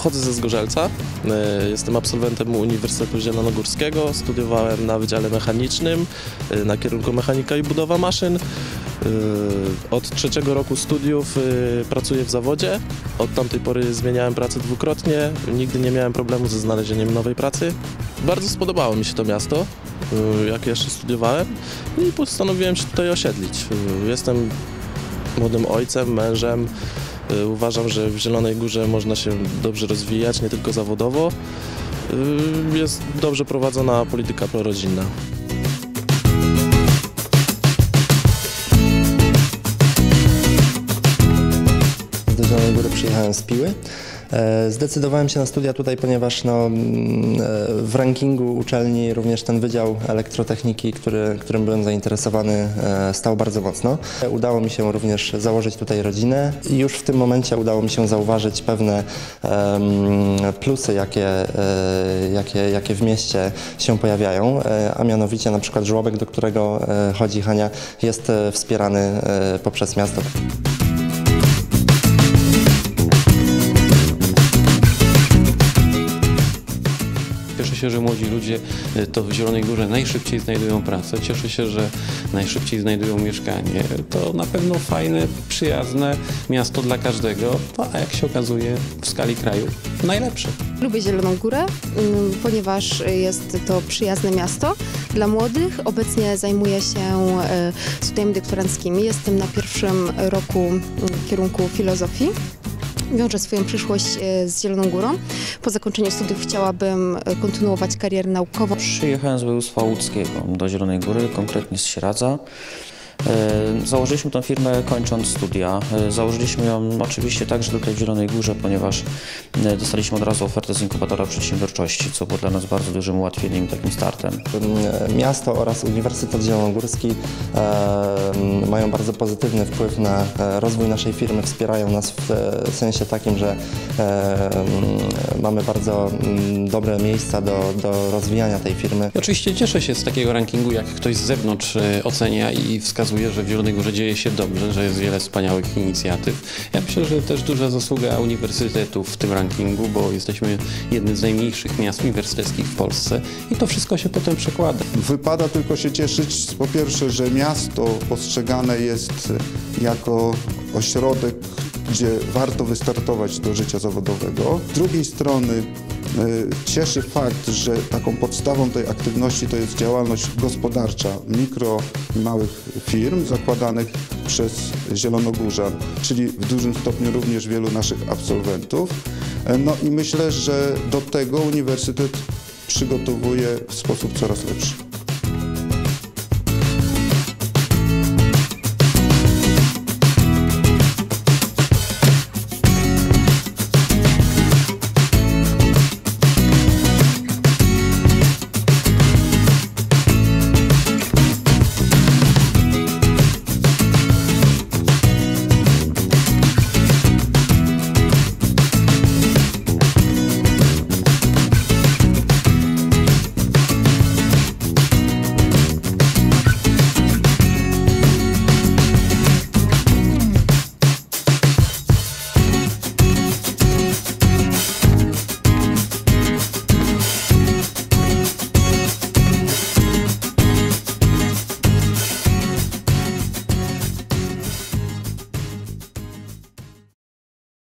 Pochodzę ze Zgorzelca, e, jestem absolwentem Uniwersytetu Zielonogórskiego, studiowałem na Wydziale Mechanicznym e, na kierunku mechanika i budowa maszyn. E, Od trzeciego roku studiów pracuję w zawodzie, od tamtej pory zmieniałem pracę dwukrotnie, nigdy nie miałem problemu ze znalezieniem nowej pracy. Bardzo spodobało mi się to miasto, jak jeszcze studiowałem i postanowiłem się tutaj osiedlić. Jestem młodym ojcem, mężem. Y, Uważam, że w Zielonej Górze można się dobrze rozwijać, nie tylko zawodowo. Y, Jest dobrze prowadzona polityka prorodzinna. Do Zielonej Góry przyjechałem z Piły. E, Zdecydowałem się na studia tutaj, ponieważ no, mm, e, w rankingu uczelni również ten Wydział Elektrotechniki, który, którym byłem zainteresowany, e, stał bardzo mocno. Udało mi się również założyć tutaj rodzinę i już w tym momencie udało mi się zauważyć pewne plusy, jakie, jakie, jakie w mieście się pojawiają, a mianowicie na przykład żłobek, do którego chodzi Hania, jest wspierany poprzez miasto. Cieszę się, że młodzi ludzie y, to w Zielonej Górze najszybciej znajdują pracę. Cieszę się, że najszybciej znajdują mieszkanie. To na pewno fajne, przyjazne miasto dla każdego, no, a jak się okazuje w skali kraju najlepsze. Lubię Zieloną Górę, mm, ponieważ jest to przyjazne miasto dla młodych. Obecnie zajmuję się e, studiami doktoranckimi. Jestem na pierwszym roku mm, kierunku filozofii. Wiążę swoją przyszłość e, z Zieloną Górą. Po zakończeniu studiów chciałabym e, kontynuować karierę naukową. Przyjechałem z województwa łódzkiego do Zielonej Góry, konkretnie z Sieradza. E, Założyliśmy tę firmę kończąc studia. E, Założyliśmy ją oczywiście także tutaj w Zielonej Górze, ponieważ e, dostaliśmy od razu ofertę z inkubatora przedsiębiorczości, co było dla nas bardzo dużym ułatwieniem i takim startem. Miasto oraz Uniwersytet Zielonogórski mają bardzo pozytywny wpływ na rozwój naszej firmy, wspierają nas w sensie takim, że mamy bardzo m, dobre miejsca do, do rozwijania tej firmy. I oczywiście cieszę się z takiego rankingu, jak ktoś z zewnątrz ocenia i wskazuje, że w Zielonej Górze dzieje się dobrze, że jest wiele wspaniałych inicjatyw. Ja myślę, że też duża zasługa uniwersytetu w tym rankingu, bo jesteśmy jednym z najmniejszych miast uniwersyteckich w Polsce i to wszystko się potem przekłada. Wypada tylko się cieszyć, po pierwsze, że miasto postrzegane jest jako ośrodek, gdzie warto wystartować do życia zawodowego. Z drugiej strony cieszy fakt, że taką podstawą tej aktywności to jest działalność gospodarcza mikro i małych firm zakładanych przez Zielonogórzan, czyli w dużym stopniu również wielu naszych absolwentów. E, No i myślę, że do tego uniwersytet przygotowuje w sposób coraz lepszy.